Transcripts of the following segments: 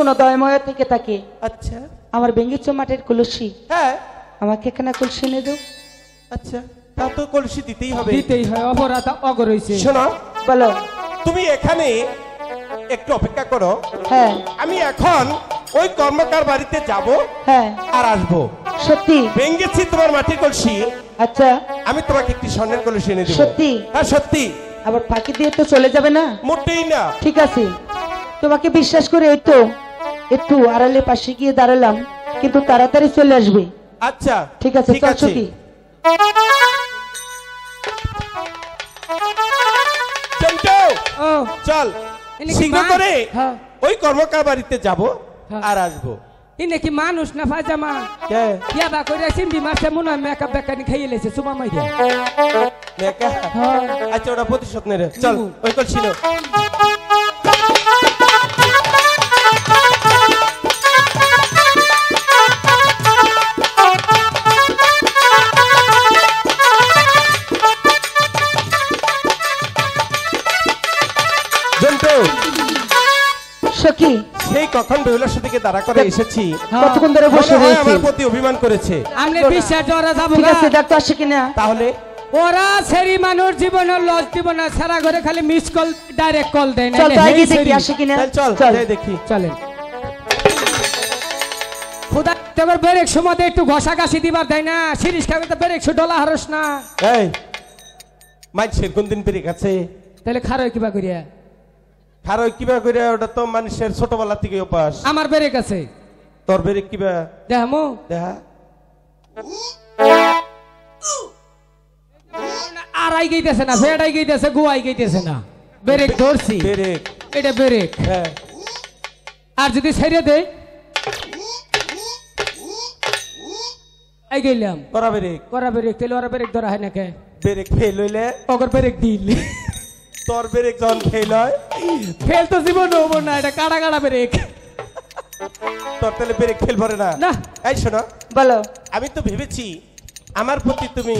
কোনো দয়ময় থেকে থাকে আচ্ছা। আমার বেঙ্গিচ মাটির কলসি হ্যাঁ। আমাকে এখানে কলসি এনে দাও। আচ্ছা তা তো কলসি দিতেই হবে। দিতেই হয় অপরাধ অগর হয়েছে শোনো বলো। তুমি এখানে একটু অপেক্ষা করো। হ্যাঁ। আমি এখন ওই কর্মকার বাড়িতে যাব হ্যাঁ। আর আসব। সত্যি? ভেঙ্গেছি তোমার মাটির কলসি। আচ্ছা। আমি তোমাকে একটি স্বর্ণের কলসি এনে দেবো। সত্যি? হ্যাঁ সত্যি। আবার ফাঁকি দিয়ে তো চলে যাবে না? মোটেই না। ঠিক আছে। তোমাকে বিশ্বাস করে ওই তো। একটু আড়ালে পাশে গিয়ে দাঁড়ালাম কিন্তু তাড়াতাড়ি চলে আসবে আচ্ছা ঠিক আছে চল সত্যি চল শীঘ্র করে হ্যাঁ। ওই কর্মকার বাড়িতে যাব হ্যাঁ। আর আসব ই নাকি মানুষ না ফাজামা কে? ইয়া বা কইরা সিম্বি মারছে মনে হয় মেকআপ বেকানি খাইয়ে লেছে সুমা মাই দিয়া হ্যাঁ। আচ্ছা ওটা প্রতিশোধ নেবে চল নিবো। ওই নাও। সখী সেই কখন বেহুলার সাথে দাঁড়া করে এসেছি। কতক্ষণ ধরে বসে হয় রয়েছি? আমার প্রতি অভিমান করেছে। আমি বিশ্বাস যাব ঠিক আছে আসে কিনা? তাহলে? ওরা সেরি মানুষ লস দিব না। সারা ঘরে খালি মিস কল ডাইরেক্ট কল দেয় না চল তাই গিয়ে দেখি আসে কিনা? চল চল দেখি। চলেন। খুদা বেরেক সময় একটু ঘষা কাশি দিবার দেয় না। সিরিজ খাবে তো বেরেক ডলা হারস না। এই মাইছের কোন দিন পেরে গেছে। তাহলে খারো কিবা করিয়া? খারো কিবা করে ওটা তো মানুষের ছোটবেলা থেকে অভ্যাস। আমার বেরেক আছে। তোর বেরে কিবা? দেখামো দেখা আড়াই গইতেছে না ফেড়াই গইতেছে গুয়াই গইতেছে না। বেরেক ধরছি। বেরে এটা বেরেক। হ্যাঁ। আর যদি ছেড়ে দে এই গেলাম। করা বেরে করা বেরেক তেল ওরা বেরেক ধরা হয় নাকি বেরে ফেল হইলে। অগর বেরেক দিল। তোর বেরে যখন ফেল হয় ফেল তো জীবন হব না এটা কাড়া কাড়া বেরেক তোর তাহলে বেরে ফেল ভরে না। না। এই শোনো বলো। আমি তো ভেবেছি আমার প্রতি তুমি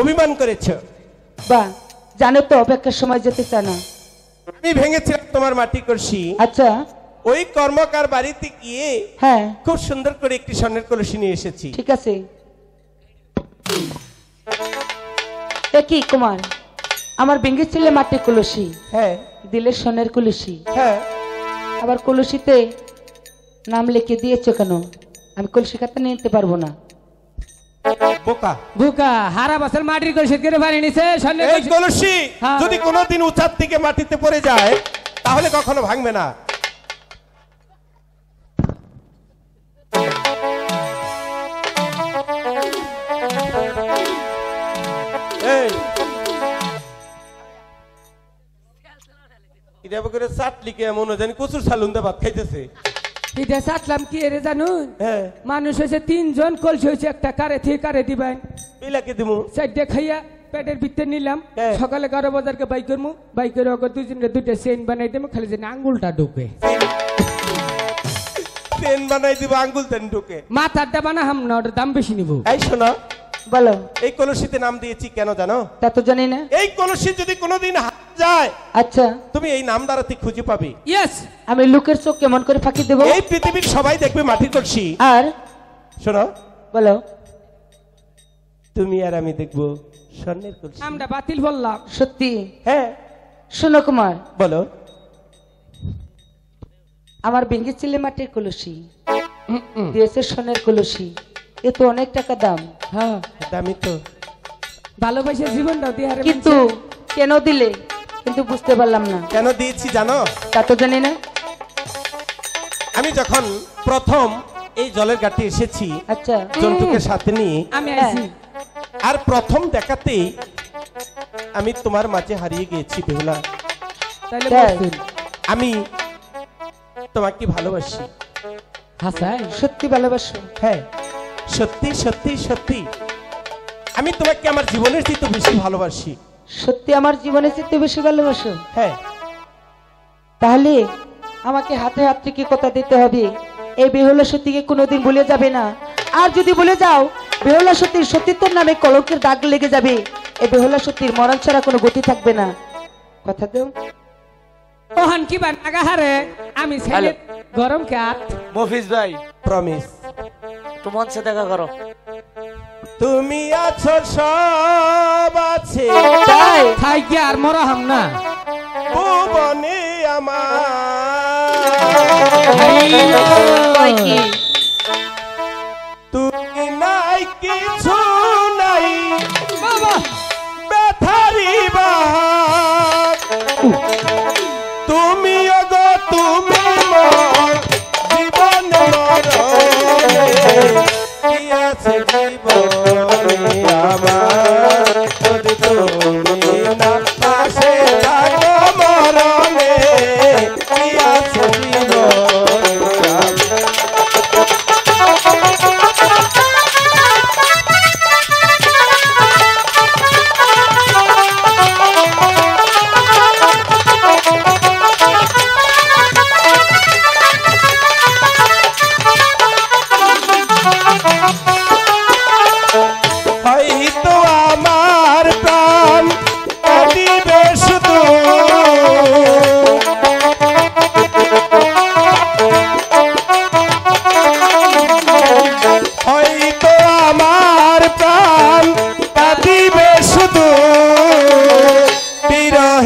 অভিমান করেছ। বা জানো তো অপেক্ষার সময় যেতে চায় না। আমি ভেঙেছিলাম তোমার মাটি কলসি। আচ্ছা। ওই কর্মকার বাড়িতে গিয়ে হ্যাঁ। খুব সুন্দর করে একটি স্বর্ণের কলসি নিয়ে এসেছি। ঠিক আছে। কি কুমার? আমার বেঙ্গি ছিলে মাটির কলসি। হ্যাঁ। দিলে সোনের কলসি। হ্যাঁ। আবার কলসিতে নাম লিখে দিয়েছ কেন? আমি কলসি খাতা নিতে পারব না। বোকা। বুকা হারা বছর মাটির নিছে এই কলসি। হ্যাঁ। যদি কোনোদিন উঁচার থেকে মাটিতে পড়ে যায় তাহলে কখনো ভাঙবে না। এই। এটা করে চাটলি কে জানি কচুর সালুন দিয়ে ভাত খাইতেছে। পিঠে চাটলাম কি এরে জানুন? হ্যাঁ। মানুষ হয়েছে তিনজন কলসি হয়েছে একটা কারে কারে দিবেন। বিলাকে দিমু? চারটে খাইয়া পেটের ভিতরে নিলাম। হ্যাঁ। সকালে গারো বাজারকে বাই করব বাই করে ওকে দুজনে দুইটা সেন বানাই দেবো খালি যেন আঙ্গুলটা পেন বানাই দিব আঙ্গুল তেন ঢুকে। মাথারটা বানাহাম না ওটার দাম বেশি নিব। এই শোনো। বলো। এই কলসিতে নাম দিয়েছি কেন জানো? তা তো জানি না। এই কলসি যদি কোনোদিন যায়। আচ্ছা। তুমি এই নাম দ্বারাতে খুঁজে পাবে। ইয়েস আমি লোকের চোখ কেমন করে ফাঁকি দেবো? এই পৃথিবীর সবাই দেখবে মাটির কলসি। আর? শোনো। বলো। তুমি আর আমি দেখব স্বর্ণের কলসি। আমরা বাতিল বললাম। সত্যি? হ্যাঁ। শোনো কুমার। বলো। আমার বেঙ্গি ছিলে মাটির কলসি। দিয়েছে সোনের কলসি। এ তো অনেক টাকা দাম। হ্যাঁ। দামি তো। ভালোবাসে জীবনটাও দিয়ে কিন্তু কেন দিলে? কিন্তু বুঝতে পারলাম না। কেন দিয়েছি জানো? তা তো জানি না। আমি যখন প্রথম এই জলের ঘাটে এসেছি আচ্ছা। জন্তুকে সাথে নিয়ে আমি আইছি আর প্রথম দেখাতেই আমি তোমার মাঝে হারিয়ে গিয়েছি বেহুলা। তাহলে তাই? আমি তোমাকে ভালোবাসি। হাসাই সত্যি ভালোবাসো। হ্যাঁ। সত্যি সত্যি সত্যি। আমি তোমাকে আমার জীবনের চেয়ে তো বেশি ভালোবাসি। সত্যি আমার জীবনের চেয়ে বেশি ভালোবাসো? হ্যাঁ। তাহলে আমাকে হাতে হাত থেকে কথা দিতে হবে এই বেহুলা সত্যিকে কোনোদিন ভুলে যাবে না। আর যদি ভুলে যাও বেহুলা সত্যির সত্যিত্বর নামে কলঙ্কের দাগ লেগে যাবে। এই বেহুলা সত্যির মরণ ছাড়া কোনো গতি থাকবে না। কথা দেও। ওহান কি বা নাগাহারে আমি ছেলে গরম কে আত মফিজ ভাই। প্রমিস একটু মঞ্চে দেখা করো। তুমি আছো সব আছে। তাই? থাই কি আর মরা হাম না? ভুবনে আমার। তুমি নাই কিছু নাই। বাবা। ব্যথারি বাহার।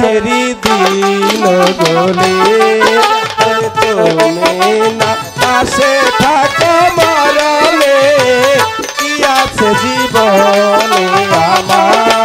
বিরহেরি দিন গলে পাশে থাকো মরলে। কি আছে আমার?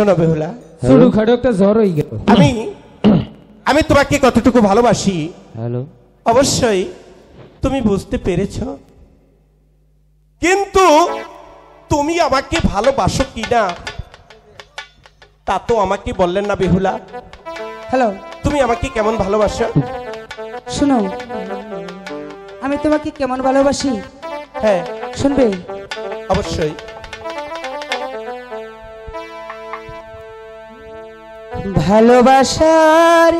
শোনো বেহুলা। শুরু খাড়ো একটা জ্বর হয়ে গেল। আমি আমি তোমাকে কতটুকু ভালোবাসি হ্যালো। অবশ্যই তুমি বুঝতে পেরেছ। কিন্তু তুমি আমাকে ভালোবাসো কিনা তা তো আমাকে বললেন না বেহুলা। হ্যালো। তুমি আমাকে কেমন ভালোবাসো? শোনো আমি তোমাকে কেমন ভালোবাসি? হ্যাঁ। শুনবে? অবশ্যই। ভালোবাসার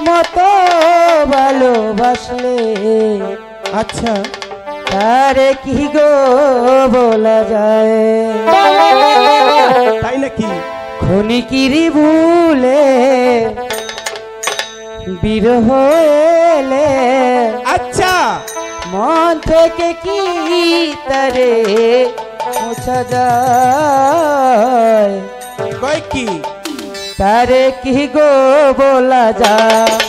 মতো ভালোবাসলে আচ্ছা তারে কি গো বলা যায়? তাই নাকি? ক্ষণিকিরি ভুলে বিরহ এলে আচ্ছা। মন থেকে কি তারে মোছা যায়? কয় কি? তারে কি গো বলা যায়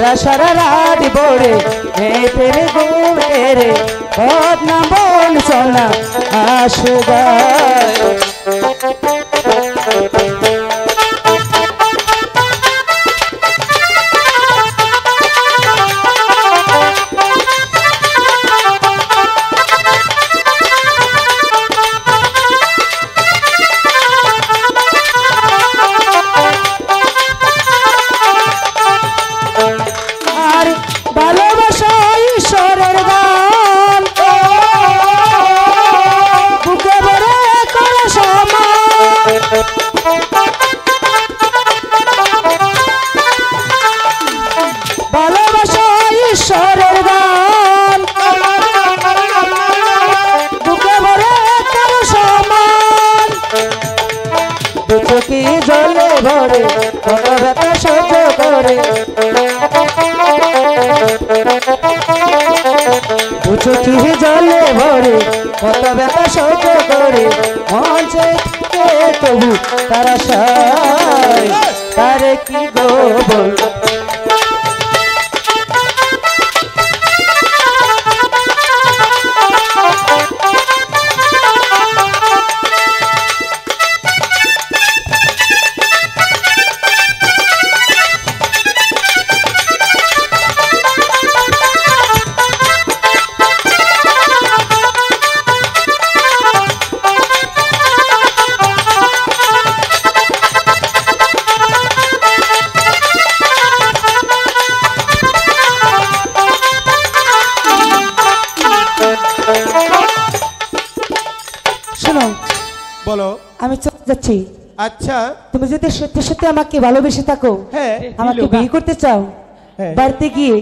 সারা সারা রাত বড়ে মেয়েদের গোবেরে রে বদনাম বল সোনা আসুগায় দুচোখি জলে ভরে কত ব্যথা সহ্য করে। মঞ্চে তবু তারা সায়। কি গো বল? যাচ্ছি। আচ্ছা। তুমি যদি সত্যি সত্যি আমাকে ভালোবেসে থাকো হ্যাঁ। আমাকে বিয়ে করতে চাও হ্যাঁ। বাড়িতে গিয়ে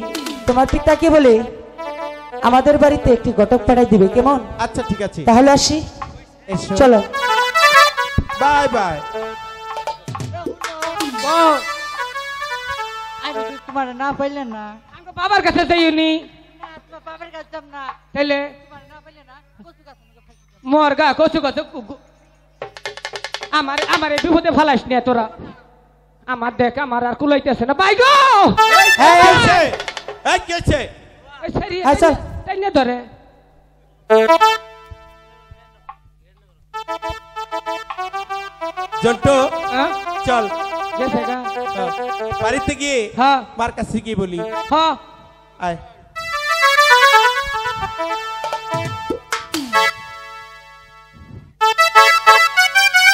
তোমার পিতাকে বলে আমাদের বাড়িতে একটি ঘটক পাঠাই দিবে কেমন? আচ্ছা ঠিক আছে। তাহলে আসি। চলো। Bye bye. তোমার না পাইলে না। বাবার কাছে যাইনি বাবার কাছে না। তাইলে? তোমার না পাইলে না। মোর গা কচু কচু আমার আমার এই বিপদে ফালাইস না তোরা। আমার দেখ আমার আর কুলাইতেছে না। বাই গো কে কে হ্যাঁ, ধরে। জন্টু হ্যাঁ? চল। গা। বাড়িতে গিয়ে হ্যাঁ। মার কাছে গিয়ে বলি। হ্যাঁ। আয়।